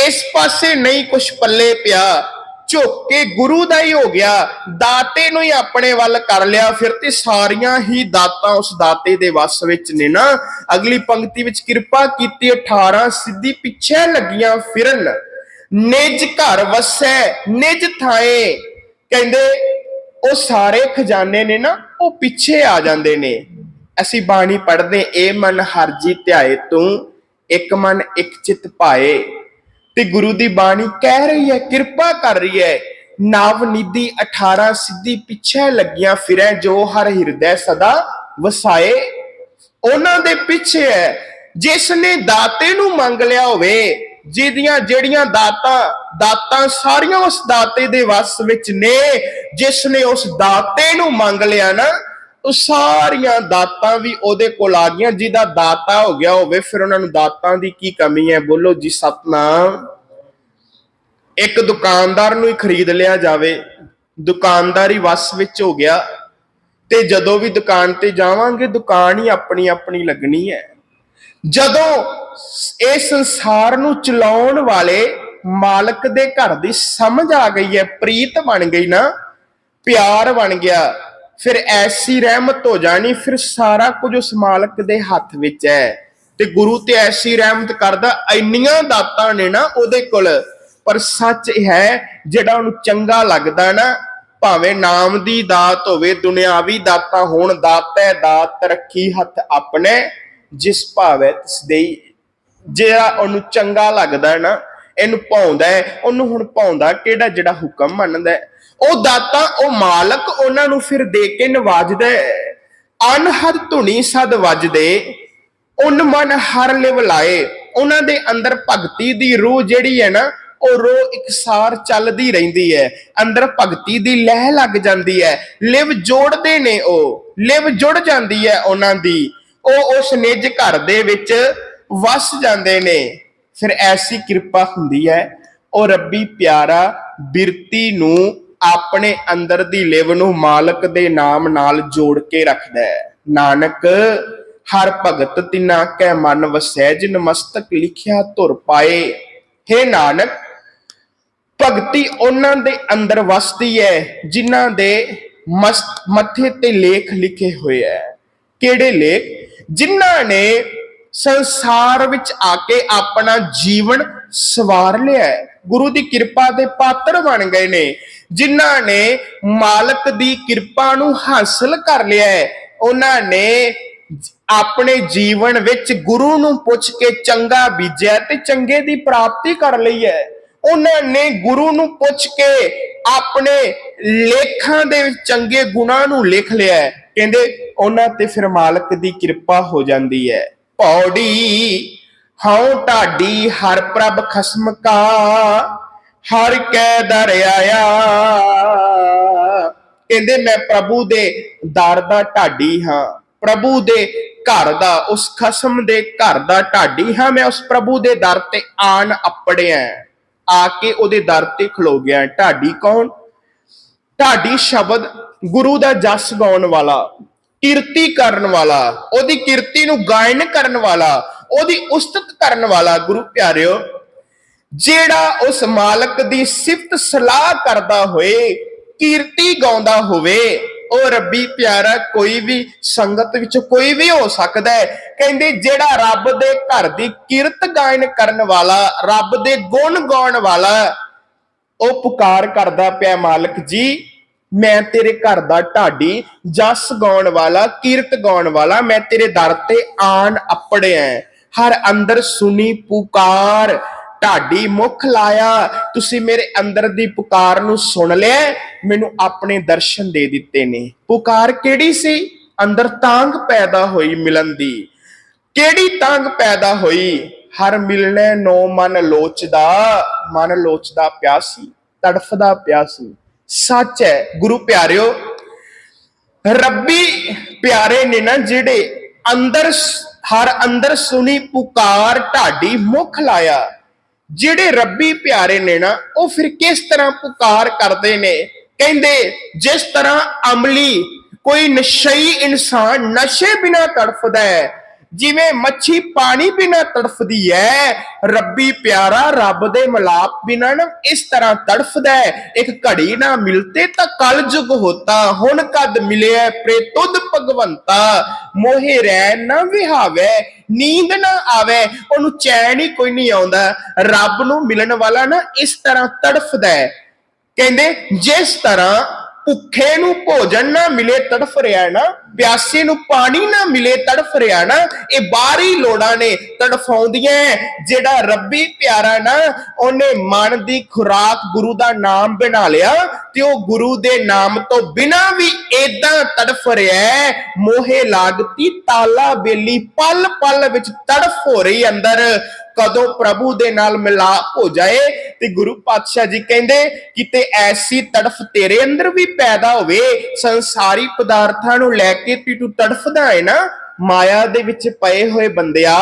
ਇਸ ਪਾਸੇ ਨਹੀਂ ਕੁਛ ਪੱਲੇ ਪਿਆ, ਝੁੱਕ ਕੇ ਗੁਰੂ ਦਾ ਹੀ ਹੋ ਗਿਆ। ਦਾਤੇ ਨੂੰ ਹੀ ਆਪਣੇ ਵੱਲ ਕਰ ਲਿਆ, ਫਿਰ ਤੇ ਸਾਰੀਆਂ ਹੀ ਦਾਤਾਂ ਉਸ ਦਾਤੇ ਦੇ ਵੱਸ ਵਿੱਚ ਨੇ ਨਾ। ਅਗਲੀ ਪੰਕਤੀ ਵਿੱਚ ਕਿਰਪਾ ਕੀਤੀ 18 ਸਿੱਧੀ ਪਿੱਛੇ ਲੱਗੀਆਂ ਫਿਰਨ। ਨਿਜ ਘਰ ਵਸੈ, ਨਿਜ ਥਾਏ। ਕਹਿੰਦੇ, ਉਹ ਸਾਰੇ ਖਜ਼ਾਨੇ ਨੇ ਨਾ, ਉਹ ਪਿੱਛੇ ਆ ਜਾਂਦੇ ਨੇ। ਅਸੀਂ ਬਾਣੀ ਪੜ੍ਹਦੇ, ਇਹ ਮਨ ਹਰਜੀ ਧਿਆਏ ਤੂੰ, ਇੱਕ ਮਨ ਇੱਕ ਚਿਤ ਪਾਏ। ਤੇ ਗੁਰੂ ਦੀ ਬਾਣੀ ਕਹਿ ਰਹੀ ਹੈ, ਕਿਰਪਾ ਕਰ ਰਹੀ ਹੈ। ਨਾਵ ਨਿਧੀ 18 ਸਿੱਧੀ ਪਿੱਛੇ ਲੱਗੀਆਂ ਫਿਰੈ, ਜੋ ਹਰ ਹਿਰਦੈ ਸਦਾ ਵਸਾਏ। ਉਹਨਾਂ ਦੇ ਪਿੱਛੇ ਹੈ, ਜਿਸ ਨੇ ਦਾਤੇ ਨੂੰ ਮੰਗ ਲਿਆ ਹੋਵੇ ਜਿਹਦੀਆਂ ਜਿਹੜੀਆਂ ਦਾਤਾਂ ਦਾਤਾਂ ਸਾਰੀਆਂ ਉਸ ਦਾਤੇ ਦੇ ਵਸ ਵਿੱਚ ਨੇ, ਜਿਸ ਨੇ ਉਸ ਦਾਤੇ ਨੂੰ ਮੰਗ ਲਿਆ ਨਾ, ਉਹ ਸਾਰੀਆਂ ਦਾਤਾਂ ਵੀ ਉਹਦੇ ਕੋਲ ਆ ਗਈਆਂ। ਜਿਹਦਾ ਦਾਤਾ ਹੋ ਗਿਆ ਹੋਵੇ, ਫਿਰ ਉਹਨਾਂ ਨੂੰ ਦਾਤਾਂ ਦੀ ਕੀ ਕਮੀ ਹੈ? ਬੋਲੋ ਜੀ, ਸਤਨਾਮ। ਇੱਕ ਦੁਕਾਨਦਾਰ ਨੂੰ ਹੀ ਖਰੀਦ ਲਿਆ ਜਾਵੇ। ਦੁਕਾਨਦਾਰੀ ਵਸ ਵਿੱਚ ਹੋ ਗਿਆ। ਤੇ ਜਦੋਂ ਵੀ ਦੁਕਾਨ ਤੇ ਜਾਵਾਂਗੇ, ਦੁਕਾਨ ਹੀ ਆਪਣੀ ਆਪਣੀ ਲੱਗਣੀ ਹੈ। ਜਦੋਂ ਇਹ ਸੰਸਾਰ ਨੂੰ ਚਲਾਉਣ ਵਾਲੇ ਮਾਲਕ ਦੇ ਘਰ ਦੀ ਸਮਝ ਆ ਗਈ ਹੈ, ਪ੍ਰੀਤ ਬਣ ਗਈ ਨਾ, ਪਿਆਰ ਬਣ ਗਿਆ, ਫਿਰ ਐਸੀ ਰਹਿਮਤ ਹੋ ਜਾਣੀ, ਫਿਰ ਸਾਰਾ ਕੁਝ ਉਸ ਮਾਲਕ ਦੇ ਹੱਥ ਵਿੱਚ ਹੈ। ਤੇ ਗੁਰੂ ਤੇ ਐਸੀ ਰਹਿਮਤ ਕਰਦਾ, ਇੰਨੀਆਂ ਦਾਤਾਂ ਨੇ ਨਾ ਉਹਦੇ ਕੋਲ, ਪਰ ਸੱਚ ਹੈ, ਜਿਹੜਾ ਉਹਨੂੰ ਚੰਗਾ ਲੱਗਦਾ ਨਾ, ਭਾਵੇਂ ਨਾਮ ਦੀ ਦਾਤ ਹੋਵੇ, ਦੁਨਿਆਵੀ ਦਾਤਾਂ ਹੋਣ, ਦਾਤ ਹੈ, ਦਾਤ ਰੱਖੀ ਹੱਥ ਆਪਣੇ, ਜਿਸ ਭਾਵੇਂ ਤਿਸ ਜਿਹੜਾ ਉਹਨੂੰ ਚੰਗਾ ਲੱਗਦਾ ਹੈ ਨਾ, ਇਹਨੂੰ ਪਾਉਂਦਾ ਹੈ, ਉਹਨੂੰ ਹੁਣ ਪਾਉਂਦਾ ਕਿਹੜਾ ਜਿਹੜਾ ਹੁਕਮ ਮੰਨਦਾ ਹੈ? ਉਹ ਦਾਤਾ, ਉਹ ਮਾਲਕ ਉਹਨਾਂ ਨੂੰ ਫਿਰ ਦੇ ਕੇ ਨਵਾਜਦਾ ਹੈ। ਅਨਹਦ ਧੁਨੀ ਸਦ ਵੱਜਦੇ ਉਨ ਮਨ ਹਰ ਲਿਵ ਲਾਏ। ਉਹਨਾਂ ਦੇ ਅੰਦਰ ਭਗਤੀ ਦੀ ਰੂਹ ਜਿਹੜੀ ਹੈ ਨਾ, ਉਹ ਰੂਹ ਇਕਸਾਰ ਚੱਲਦੀ ਰਹਿੰਦੀ ਹੈ। ਅੰਦਰ ਭਗਤੀ ਦੀ ਲਹਿ ਲੱਗ ਜਾਂਦੀ ਹੈ। ਲਿਵ ਜੋੜਦੇ ਨੇ ਉਹ, ਲਿਵ ਜੁੜ ਜਾਂਦੀ ਹੈ ਉਹਨਾਂ ਦੀ। ਉਹ ਉਸ ਨਿੱਜ ਘਰ ਦੇ ਵਿੱਚ ਵਸ ਜਾਂਦੇ ਨੇ। ਫਿਰ ਐਸੀ ਕਿਰਪਾ ਹੁੰਦੀ ਹੈ, ਉਹ ਰੱਬੀ ਪਿਆਰਾ ਬਿਰਤੀ ਨੂੰ ਆਪਣੇ ਅੰਦਰ ਦੀ ਲਿਵ ਨੂੰ ਮਾਲਕ ਦੇ ਨਾਮ ਨਾਲ ਜੋੜ ਕੇ ਰੱਖਦਾ ਹੈ। ਨਾਨਕ, ਹਰ ਭਗਤ ਤਿਨਾ ਕੈ ਮਨ ਵਸੈ ਜਿਨ ਮਸਤਕ ਲਿਖਿਆ ਧੁਰ ਪਾਏ। हे ਨਾਨਕ, ਭਗਤੀ ਉਹਨਾਂ ਦੇ ਅੰਦਰ ਵਸਦੀ ਹੈ, ਜਿਨ੍ਹਾਂ ਦੇ ਮੱਥੇ ਤੇ ਲੇਖ ਲਿਖੇ ਹੋਏ ਹੈ। ਕਿਹੜੇ ਲੇਖ? ਜਿਨ੍ਹਾਂ ਨੇ ਸੰਸਾਰ ਵਿੱਚ ਆ ਕੇ ਆਪਣਾ ਜੀਵਨ ਸਵਾਰ ਲਿਆ ਹੈ। ਗੁਰੂ ਦੀ ਕਿਰਪਾ ਦੇ ਪਾਤਰ ਬਣ ਗਏ ਨੇ, ਜਿਨ੍ਹਾਂ ਨੇ ਮਾਲਕ ਦੀ ਕਿਰਪਾ ਨੂੰ ਹਾਸਲ ਕਰ ਲਿਆ ਹੈ। ਉਹਨਾਂ ਨੇ ਆਪਣੇ ਜੀਵਨ ਵਿੱਚ ਗੁਰੂ ਨੂੰ ਪੁੱਛ ਕੇ ਚੰਗਾ ਬੀਜਿਆ ਤੇ ਚੰਗੇ ਦੀ ਪ੍ਰਾਪਤੀ ਕਰ ਲਈ ਹੈ। ਉਹਨਾਂ ਨੇ ਗੁਰੂ ਨੂੰ ਪੁੱਛ ਕੇ ਆਪਣੇ ਲੇਖਾਂ ਦੇ ਵਿੱਚ ਚੰਗੇ ਗੁਣਾਂ ਨੂੰ ਲਿਖ ਲਿਆ ਕਹਿੰਦੇ, ਉਹਨਾਂ ਤੇ ਫਿਰ ਮਾਲਕ ਦੀ ਕਿਰਪਾ ਹੋ ਜਾਂਦੀ ਹੈ। ਪੌੜੀ, ਹਉ ਢਾਡੀ ਹਰ ਪ੍ਰਭ ਖਸਮ ਕਾ, ਹਰ ਕੈ ਦਰ ਆਇਆ। ਕਹਿੰਦੇ ਮੈਂ ਪ੍ਰਭੂ ਦੇ ਦਰ ਦਾ ਢਾਡੀ ਹਾਂ, ਪ੍ਰਭੂ ਦੇ ਘਰ ਦਾ, ਉਸ ਖਸਮ ਦੇ ਘਰ ਦਾ ਢਾਡੀ ਹਾਂ, ਮੈਂ ਉਸ ਪ੍ਰਭੂ ਦੇ ਦਰ ਤੇ ਆਣ ਅਪੜਿਆ। ਆ ਕੇ ਉਹਦੇ ਦਰ ਤੇ ਖਲੋ ਗਿਆ। ਢਾਡੀ ਕੌਣ? ਢਾਡੀ ਸ਼ਬਦ ਗੁਰੂ ਦਾ ਜਸ ਗਾਉਣ ਵਾਲਾ। ਕਿਰਤੀ ਕਰਨ ਵਾਲਾ, ਉਹਦੀ ਕਿਰਤੀ ਨੂੰ ਗਾਇਨ ਕਰਨ ਵਾਲਾ, ਉਹਦੀ ਉਸਤਤ ਕਰਨ ਵਾਲਾ ਗੁਰੂ ਪਿਆਰਿਓ, ਜਿਹੜਾ ਉਸ ਮਾਲਕ ਦੀ ਸਿਫਤ ਸਲਾਹ ਕਰਦਾ ਹੋਏ, ਕੀਰਤੀ ਗਾਉਂਦਾ ਹੋਵੇ, ਉਹ ਰੱਬੀ ਪਿਆਰਾ ਕੋਈ ਵੀ ਸੰਗਤ ਵਿੱਚ ਕੋਈ ਵੀ ਹੋ ਸਕਦਾ ਹੈ। ਕਹਿੰਦੇ ਜਿਹੜਾ ਰੱਬ ਦੇ ਘਰ ਦੀ ਕੀਰਤ ਗਾਇਨ ਕਰਨ ਵਾਲਾ, ਰੱਬ ਦੇ ਗੁਣ ਗਾਉਣ ਵਾਲਾ, ਉਹ ਪੁਕਾਰ ਕਰਦਾ ਪਿਆ ਮਾਲਕ ਜੀ। ਮੈਂ ਤੇਰੇ ਘਰ ਦਾ ਢਾਡੀ, ਜਸ ਗਾਉਣ ਵਾਲਾ, ਕੀਰਤ ਗਾਉਣ ਵਾਲਾ, ਮੈਂ ਤੇਰੇ ਦਰ ਤੇ ਆਣ ਅਪੜਿਆ ਹਰ ਅੰਦਰ ਸੁਣੀ ਪੁਕਾਰ, ਢਾਡੀ ਮੁਖ ਲਾਇਆ। ਤੁਸੀਂ ਮੇਰੇ ਅੰਦਰ ਦੀ ਪੁਕਾਰ ਨੂੰ ਸੁਣ ਲਿਆ, ਮੈਨੂੰ ਆਪਣੇ ਦਰਸ਼ਨ ਦੇ ਦਿੱਤੇ ਨੇ। ਪੁਕਾਰ ਕਿਹੜੀ ਸੀ? ਅੰਦਰ ਤਾਂਗ ਪੈਦਾ ਹੋਈ ਮਿਲਨ ਦੀ। ਕਿਹੜੀ ਤਾਂਗ ਪੈਦਾ ਹੋਈ? ਹਰ ਮਿਲਣੇ ਨੋ ਮਨ ਲੋਚਦਾ ਮਨ ਲੋਚਦਾ ਪਿਆਸੀ ਤੜਫਦਾ ਪਿਆਸੀ ਸੱਚ ਹੈ, ਗੁਰੂ ਪਿਆਰਿਓ। ਰੱਬੀ ਪਿਆਰੇ ਨੇ ਨਾ ਜਿਹੜੇ ਅੰਦਰ ਹਰ ਅੰਦਰ ਸੁਣੀ ਪੁਕਾਰ ਢਾਡੀ ਮੁਖ ਲਾਇਆ। ਜਿਹੜੇ ਰੱਬੀ ਪਿਆਰੇ ਨੇ ਨਾ ਉਹ ਫਿਰ ਕਿਸ ਤਰ੍ਹਾਂ ਪੁਕਾਰ ਕਰਦੇ ਨੇ? ਕਹਿੰਦੇ, ਜਿਸ ਤਰ੍ਹਾਂ ਅਮਲੀ ਕੋਈ ਨਸ਼ਈ ਇਨਸਾਨ ਨਸ਼ੇ ਬਿਨਾ ਤੜਫਦਾ ਹੈ ਜਿਵੇਂ ਮੱਛੀ ਪਾਣੀ ਬਿਨਾ ਤੜਫਦੀ ਹੈ ਰੱਬੀ ਪਿਆਰਾ ਰੱਬ ਦੇ ਮਲਾਪ ਬਿਨਾ ਨਾ ਇਸ ਤਰ੍ਹਾਂ ਤੜਫਦਾ ਹੈ ਇੱਕ ਘੜੀ ਨਾ ਮਿਲਤੇ ਤਾਂ ਕਲ ਜੁਗ ਹੋਤਾ, ਹੁਣ ਕਦ ਮਿਲਿਆ ਪ੍ਰੇਤੁਦ ਭਗਵੰਤਾ। ਮੋਹੇ ਰਹਿ ਨਾ ਵਿਹਾਵੇ, ਨੀਂਦ ਨਾ ਆਵੇ, ਉਹਨੂੰ ਚੈਨ ਹੀ ਕੋਈ ਨਹੀਂ ਆਉਂਦਾ। ਰੱਬ ਨੂੰ ਮਿਲਣ ਵਾਲਾ ਨਾ ਇਸ ਤਰ੍ਹਾਂ ਤੜਫਦਾ ਹੈ ਕਹਿੰਦੇ, ਜਿਸ ਤਰ੍ਹਾਂ ਭੁੱਖੇ ਨੂੰ ਭੋਜਨ ਨਾ ਮਿਲੇ, ਤੜਫ ਰਿਹਾ ਨਾ ਪਿਆਸੇ ਨੂੰ ਪਾਣੀ ਨਾ ਮਿਲੇ, ਤੜਫ ਰਿਹਾ ਨਾ, ਇਹ ਬਾਹਰੀ ਲੋੜਾਂ ਨੇ ਤੜਫਾਉਂਦੀਆਂ ਜਿਹੜਾ ਰੱਬੀ ਪਿਆਰਾ ਨਾ, ਉਹਨੇ ਮਨ ਦੀ ਖੁਰਾਕ ਗੁਰੂ ਦਾ ਨਾਮ ਬਣਾ ਲਿਆ, ਤੇ ਉਹ ਗੁਰੂ ਦੇ ਨਾਮ ਤੋਂ ਬਿਨਾ ਵੀ ਏਦਾਂ ਤੜਫ ਰਿਹਾ ਮੋਹੇ ਲਾਗਤੀ ਤਾਲਾ ਬੇਲੀ ਪਲ ਪਲ ਵਿੱਚ ਤੜਫ ਹੋ ਰਹੀ ਅੰਦਰ। ਕਦੋਂ ਪ੍ਰਭੂ ਦੇ ਨਾਲ ਮਿਲਾਪ ਹੋ ਜਾਏ, ਤੇ ਗੁਰੂ ਪਾਤਸ਼ਾਹ ਜੀ ਕਹਿੰਦੇ, ਕਿਤੇ ਐਸੀ ਤੜਫ ਤੇਰੇ ਅੰਦਰ ਵੀ ਪੈਦਾ ਹੋਵੇ, ਸੰਸਾਰੀ ਪਦਾਰਥਾਂ ਨੂੰ ਲੈ ਕੇ ਵੀ ਤੂੰ ਤੜਫਦਾ ਹੈ ਨਾ, ਮਾਇਆ ਦੇ ਵਿੱਚ ਪਏ ਹੋਏ ਬੰਦਿਆ,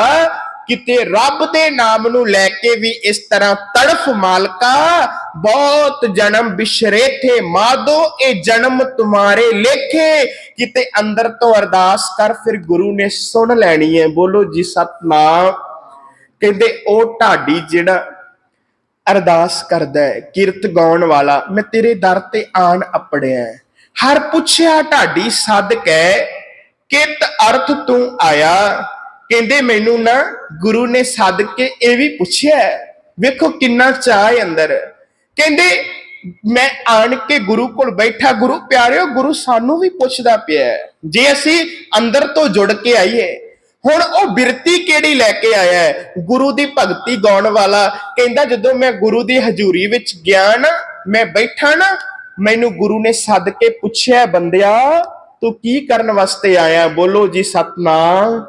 ਕਿਤੇ ਰੱਬ ਦੇ ਨਾਮ ਨੂੰ ਲੈ ਕੇ ਵੀ ਇਸ ਤਰ੍ਹਾਂ ਤੜਫ ਮਾਲਕਾ, ਬਹੁਤ ਜਨਮ ਬਿਸ਼ਰੇ ਥੇ ਮਾਦੋ, ਇਹ ਜਨਮ ਤੁਮਾਰੇ ਲੇਖੇ, ਕਿਤੇ ਅੰਦਰ ਤੋਂ ਅਰਦਾਸ ਕਰ, ਫਿਰ ਗੁਰੂ ਨੇ ਸੁਣ ਲੈਣੀ ਹੈ। ਬੋਲੋ ਜੀ ਸਤਨਾਮ। ਕਹਿੰਦੇ, ਉਹ ਢਾਡੀ ਜਿਹੜਾ ਅਰਦਾਸ ਕਰਦਾ ਹੈ, ਕਿਰਤ ਗਾਉਣ ਵਾਲਾ, ਮੈਂ ਤੇਰੇ ਦਰ ਤੇ ਆਣ ਅਪੜਿਆ। ਹਰ ਪੁੱਛਿਆ ਢਾਡੀ ਸਦ ਕਹਿ ਕਿਤ ਅਰਥ ਤੂੰ ਆਇਆ? ਕਹਿੰਦੇ ਮੈਨੂੰ ਨਾ ਗੁਰੂ ਨੇ ਸੱਦ ਕੇ ਇਹ ਵੀ ਪੁੱਛਿਆ ਵੇਖੋ ਕਿੰਨਾ ਚਾਹ ਅੰਦਰ। ਕਹਿੰਦੇ ਮੈਂ ਆਣ ਕੇ ਗੁਰੂ ਕੋਲ ਬੈਠਾ, ਗੁਰੂ ਪਿਆਰਿਓ, ਗੁਰੂ ਸਾਨੂੰ ਵੀ ਪੁੱਛਦਾ ਪਿਆ ਜੇ ਅਸੀਂ ਅੰਦਰ ਤੋਂ ਜੁੜ ਕੇ ਆਈਏ, ਹੁਣ ਉਹ ਬਿਰਤੀ ਕਿਹੜੀ ਲੈ ਕੇ ਆਇਆ ਹੈ? ਗੁਰੂ ਦੀ ਭਗਤੀ ਗਾਉਣ ਵਾਲਾ। ਕਹਿੰਦਾ ਜਦੋਂ ਮੈਂ ਗੁਰੂ ਦੀ ਹਜ਼ੂਰੀ ਵਿੱਚ ਗਿਆ ਨਾ, ਮੈਂ ਬੈਠਾ ਨਾ ਮੈਨੂੰ ਗੁਰੂ ਨੇ ਸੱਦ ਕੇ ਪੁੱਛਿਆ, ਬੰਦਿਆ, ਤੂੰ ਕੀ ਕਰਨ ਵਾਸਤੇ ਆਇਆ? ਬੋਲੋ ਜੀ, ਸਤਨਾਮ।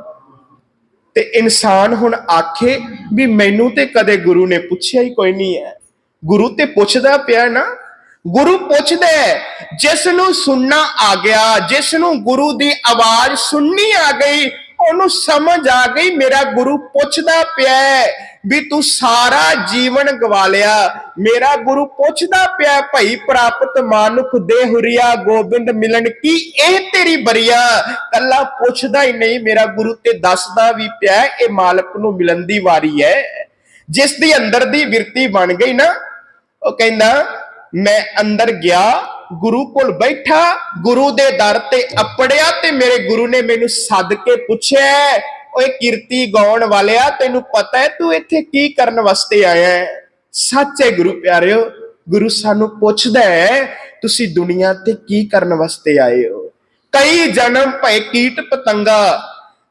ਤੇ ਇਨਸਾਨ ਹੁਣ ਆਖੇ ਵੀ ਮੈਨੂੰ ਤੇ ਕਦੇ ਗੁਰੂ ਨੇ ਪੁੱਛਿਆ ਹੀ ਕੋਈ ਨਹੀਂ ਹੈ। ਗੁਰੂ ਤੇ ਪੁੱਛਦਾ ਪਿਆ ਨਾ, ਗੁਰੂ ਪੁੱਛਦਾ ਜਿਸ ਨੂੰ ਸੁਣਨਾ ਆ ਗਿਆ ਜਿਸ ਨੂੰ ਗੁਰੂ ਦੀ ਆਵਾਜ਼ ਸੁਣਨੀ ਆ ਗਈ ਉਹਨੂੰ ਸਮਝ ਆ ਗਈ, ਮੇਰਾ ਗੁਰੂ ਪੁੱਛਦਾ ਪਿਆ ਵੀ ਤੂੰ ਸਾਰਾ ਜੀਵਨ ਗਵਾ ਮੇਰਾ ਗੁਰੂ ਪੁੱਛਦਾ ਪਿਆ, ਭਈ ਪ੍ਰਾਪਤ ਮਾਨੁਖ ਦੇ ਹੁਰੀਆ ਗੋਬਿੰਦ ਮਿਲਣ ਕੀ ਇਹ ਤੇਰੀ ਬਰੀਆ? ਕੱਲਾ ਪੁੱਛਦਾ ਹੀ ਨਹੀਂ, ਮੇਰਾ ਗੁਰੂ ਤੇ ਦੱਸਦਾ ਵੀ ਪਿਆ ਇਹ ਮਾਲਕ ਨੂੰ ਮਿਲਣ ਦੀ ਵਾਰੀ ਹੈ। ਜਿਸ ਦੀ ਅੰਦਰ ਦੀ ਬਿਰਤੀ ਬਣ ਗਈ ਨਾ, ਉਹ ਕਹਿੰਦਾ ਮੈਂ ਅੰਦਰ ਗਿਆ, ਗੁਰੂ ਕੋਲ ਬੈਠਾ, ਗੁਰੂ ਦੇ ਦਰ ਤੇ ਅਪੜਿਆ ਤੇ ਮੇਰੇ ਗੁਰੂ ਨੇ ਮੈਨੂੰ ਸੱਦ ਕੇ ਪੁੱਛਿਆ, ਓਏ ਕੀਰਤੀ ਗਾਉਣ ਵਾਲਿਆ, ਤੈਨੂੰ ਪਤਾ ਹੈ ਤੂੰ ਇੱਥੇ ਕੀ ਕਰਨ ਵਾਸਤੇ ਆਇਆ ਹੈ? ਸੱਚ ਹੈ ਗੁਰੂ ਪਿਆਰਿਓ, ਗੁਰੂ ਸਾਨੂੰ ਪੁੱਛਦਾ ਹੈ, ਤੁਸੀਂ ਦੁਨੀਆ ਤੇ ਕੀ ਕਰਨ ਵਾਸਤੇ ਆਏ ਹੋ? ਕਈ ਜਨਮ ਭਏ ਕੀਟ ਪਤੰਗਾ,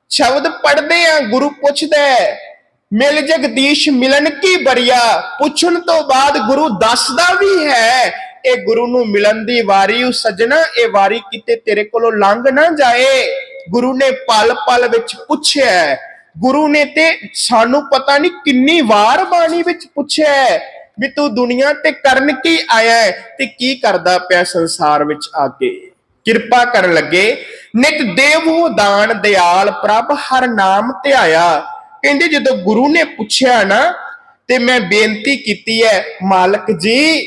ਸ਼ਬਦ ਪੜਦੇ ਆ, ਗੁਰੂ ਪੁੱਛਦਾ ਹੈ ਮਿਲ ਜਗਦੀਸ਼ ਮਿਲਨ ਕੀ ਬਰੀਆ ਪੁੱਛਣ ਤੋਂ ਬਾਅਦ ਗੁਰੂ ਦੱਸਦਾ ਵੀ ਹੈ, ਇਹ ਗੁਰੂ ਨੂੰ ਮਿਲਣ ਦੀ ਵਾਰੀ ਉਹ ਸਜਣਾ, ਇਹ ਵਾਰੀ ਕਿਤੇ ਤੇਰੇ ਕੋਲੋਂ ਲੰਘ ਨਾ ਜਾਏ। ਗੁਰੂ ਨੇ ਪਲ ਪਲ ਵਿੱਚ ਪੁੱਛਿਆ। ਗੁਰੂ ਨੇ ਤੇ ਸਾਨੂੰ ਪਤਾ ਨਹੀਂ ਕਿੰਨੀ ਵਾਰ ਬਾਣੀ ਵਿੱਚ ਪੁੱਛਿਆ ਵੀ ਤੂੰ ਦੁਨੀਆ ਤੇ ਕਰਨ ਕੀ ਆਇਆ ਹੈ ਤੇ ਕੀ ਕਰਦਾ ਪਿਆ ਸੰਸਾਰ ਵਿੱਚ ਆ ਕੇ। ਕਿਰਪਾ ਕਰਨ ਲੱਗੇ। ਨਿਤ ਦੇਵੋ ਦਾਨ ਦਿਆਲ ਪ੍ਰਭ ਹਰ ਨਾਮ ਧਿਆਇਆ। ਕਹਿੰਦੇ ਜਦੋਂ ਗੁਰੂ ਨੇ ਪੁੱਛਿਆ ਨਾ, ਤੇ ਮੈਂ ਬੇਨਤੀ ਕੀਤੀ ਹੈ, ਮਾਲਕ ਜੀ,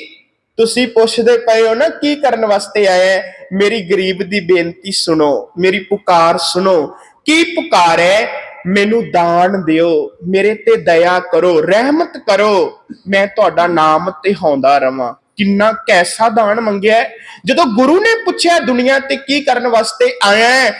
ਤੁਸੀਂ ਪੁੱਛਦੇ ਪਏ ਹੋ ਨਾ, ਕੀ ਕਰਨ ਵਾਸਤੇ ਆਇਆ ਮੇਰੀ ਗਰੀਬ ਦੀ ਬੇਨਤੀ ਸੁਣੋ, ਮੇਰੀ ਪੁਕਾਰ ਸੁਣੋ। ਕੀ ਪੁਕਾਰ ਹੈ? ਮੈਨੂੰ ਦਾਨ ਦਿਓ, ਮੇਰੇ ਤੇ ਦਇਆ ਕਰੋ, ਰਹਿਮਤ ਕਰੋ। ਮੈਂ ਤੁਹਾਡਾ ਨਾਮ ਤੇ ਹੌਂਦਾ ਰਵਾਂ। ਕਿੰਨਾ ਕੈਸਾ ਦਾਨ ਮੰਗਿਆ ਜਦੋਂ ਗੁਰੂ ਨੇ ਪੁੱਛਿਆ ਦੁਨੀਆ ਤੇ ਕੀ ਕਰਨ ਵਾਸਤੇ ਆਇਆ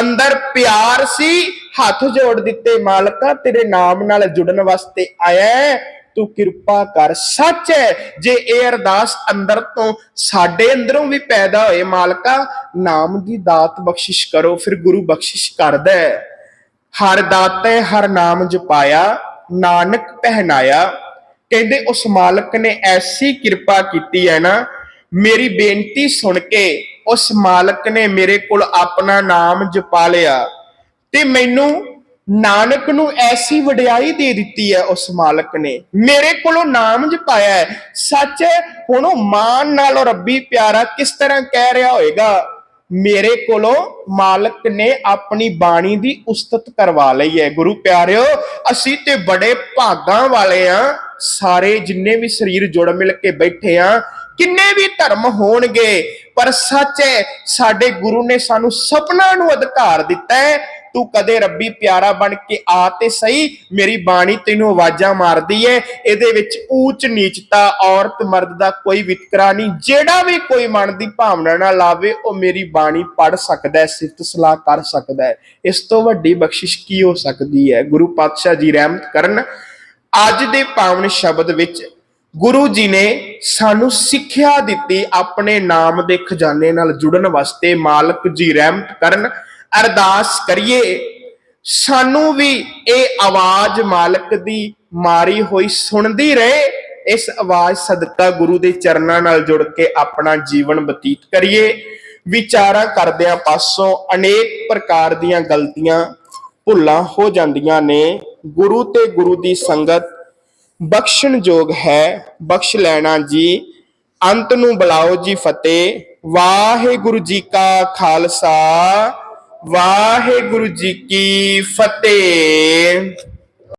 ਅੰਦਰ ਪਿਆਰ ਸੀ, ਹੱਥ ਜੋੜ ਦਿੱਤੇ, ਮਾਲਕਾ, ਤੇਰੇ ਨਾਮ ਨਾਲ ਜੁੜਨ ਵਾਸਤੇ ਆਇਆ ਤੂੰ ਕਿਰਪਾ ਕਰ, ਸੱਚ ਹੈ, ਜੇ ਇਹ ਅਰਦਾਸ ਅੰਦਰ ਤੋਂ ਸਾਡੇ ਅੰਦਰੋਂ ਵੀ ਪੈਦਾ ਹੋਏ, ਮਾਲਕਾ, ਨਾਮ ਦੀ ਦਾਤ ਬਖਸ਼ਿਸ਼ ਕਰੋ, ਫਿਰ ਗੁਰੂ ਬਖਸ਼ਿਸ਼ ਕਰਦਾ ਹੈ। ਹਰ ਦਾਤੇ ਹਰ ਨਾਮ ਜਪਾਇਆ, ਨਾਨਕ ਪਹਿਨਾਇਆ। ਕਹਿੰਦੇ ਉਸ ਮਾਲਕ ਨੇ ਐਸੀ ਕਿਰਪਾ ਕੀਤੀ ਹੈ ਨਾ ਮੇਰੀ ਬੇਨਤੀ ਸੁਣ ਕੇ ਉਸ ਮਾਲਕ ਨੇ ਮੇਰੇ ਕੋਲ ਆਪਣਾ ਨਾਮ ਜਪਾ ਲਿਆ ਤੇ ਮੈਨੂੰ ਨਾਨਕ ਨੂੰ ਐਸੀ ਵਡਿਆਈ ਦੇ ਦਿੱਤੀ ਹੈ ਉਸ ਮਾਲਕ ਨੇ। ਮੇਰੇ ਕੋਲੋਂ ਨਾਮ ਜਪਾਇਆ ਹੈ। ਸੱਚ ਹੁਣ ਉਹ ਮਾਨ ਨਾਲ ਰੱਬੀ ਪਿਆਰਾ ਕਿਸ ਤਰ੍ਹਾਂ ਕਹਿ ਰਿਹਾ ਹੋਏਗਾ? ਮੇਰੇ ਕੋਲੋਂ ਮਾਲਕ ਨੇ ਆਪਣੀ ਬਾਣੀ ਦੀ ਉਸਤਤ ਕਰਵਾ ਲਈ ਹੈ। ਗੁਰੂ ਪਿਆਰਿਓ, ਅਸੀਂ ਤੇ ਬੜੇ ਭਾਗਾਂ ਵਾਲੇ ਆ। ਸਾਰੇ ਜਿੰਨੇ ਵੀ ਸਰੀਰ ਜੁੜ ਮਿਲ ਕੇ ਬੈਠੇ ਆ ਕਿੰਨੇ ਵੀ ਧਰਮ ਹੋਣਗੇ, ਪਰ ਸੱਚ ਹੈ, ਸਾਡੇ ਗੁਰੂ ਨੇ ਸਾਨੂੰ ਸਪਨਾ ਨੂੰ ਅਧਿਕਾਰ ਦਿੱਤਾ ਹੈ। ਤੂੰ ਕਦੇ ਰੱਬੀ ਪਿਆਰਾ ਬਣ ਕੇ ਆ ਤੇ ਸਹੀ, ਮੇਰੀ ਬਾਣੀ ਤੈਨੂੰ ਆਵਾਜ਼ਾਂ ਮਾਰਦੀ ਏ ਇਹਦੇ ਵਿੱਚ ਊਚ ਨੀਚਤਾ, ਔਰਤ ਮਰਦ ਦਾ ਕੋਈ ਵਿਤਕਰਾ ਨਹੀਂ। ਜਿਹੜਾ ਵੀ ਕੋਈ ਮਨ ਦੀ ਭਾਵਨਾ ਨਾਲ ਲਾਵੇ ਉਹ ਮੇਰੀ ਬਾਣੀ ਪੜ ਸਕਦਾ ਹੈ, ਸਿਫਤ ਸਲਾਹ ਕਰ ਸਕਦਾ ਹੈ। ਇਸ ਤੋਂ ਵੱਡੀ ਬਖਸ਼ਿਸ਼ ਕੀ ਹੋ ਸਕਦੀ ਹੈ? ਗੁਰੂ ਪਾਤਸ਼ਾਹ ਜੀ ਰਹਿਮਤ ਕਰਨ। ਅੱਜ ਦੇ ਪਾਵਨ ਸ਼ਬਦ ਵਿੱਚ ਗੁਰੂ ਜੀ ਨੇ ਸਾਨੂੰ ਸਿੱਖਿਆ ਦਿੱਤੀ ਆਪਣੇ ਨਾਮ ਦੇ ਖਜ਼ਾਨੇ ਨਾਲ ਜੁੜਨ ਵਾਸਤੇ, ਮਾਲਕ ਜੀ ਰਹਿਮਤ ਕਰਨ, ਅਰਦਾਸ ਕਰੀਏ। ਸਾਨੂੰ ਵੀ ਇਹ ਆਵਾਜ਼ ਮਾਲਕ ਦੀ ਮਾਰੀ ਹੋਈ ਸੁਣਦੀ ਰਹੇ। ਇਸ ਆਵਾਜ਼ ਸਦਕਾ ਗੁਰੂ ਦੇ ਚਰਨਾਂ ਨਾਲ ਜੁੜ ਕੇ ਆਪਣਾ ਜੀਵਨ ਬਤੀਤ ਕਰੀਏ। ਵਿਚਾਰਾਂ ਕਰਦਿਆਂ ਪਾਸੋਂ ਅਨੇਕ ਪ੍ਰਕਾਰ ਦੀਆਂ ਗਲਤੀਆਂ, ਭੁੱਲਾਂ ਹੋ ਜਾਂਦੀਆਂ ਨੇ। ਗੁਰੂ ਤੇ ਗੁਰੂ ਦੀ ਸੰਗਤ ਬਖਸ਼ਣਯੋਗ ਹੈ, ਬਖਸ਼ ਲੈਣਾ ਜੀ। ਅੰਤ ਨੂੰ ਬੁਲਾਓ ਜੀ ਫਤਿਹ। ਵਾਹਿਗੁਰੂ ਜੀ ਕਾ ਖਾਲਸਾ, ਵਾਹਿਗੁਰੂ ਜੀ ਕੀ ਫਤਿਹ।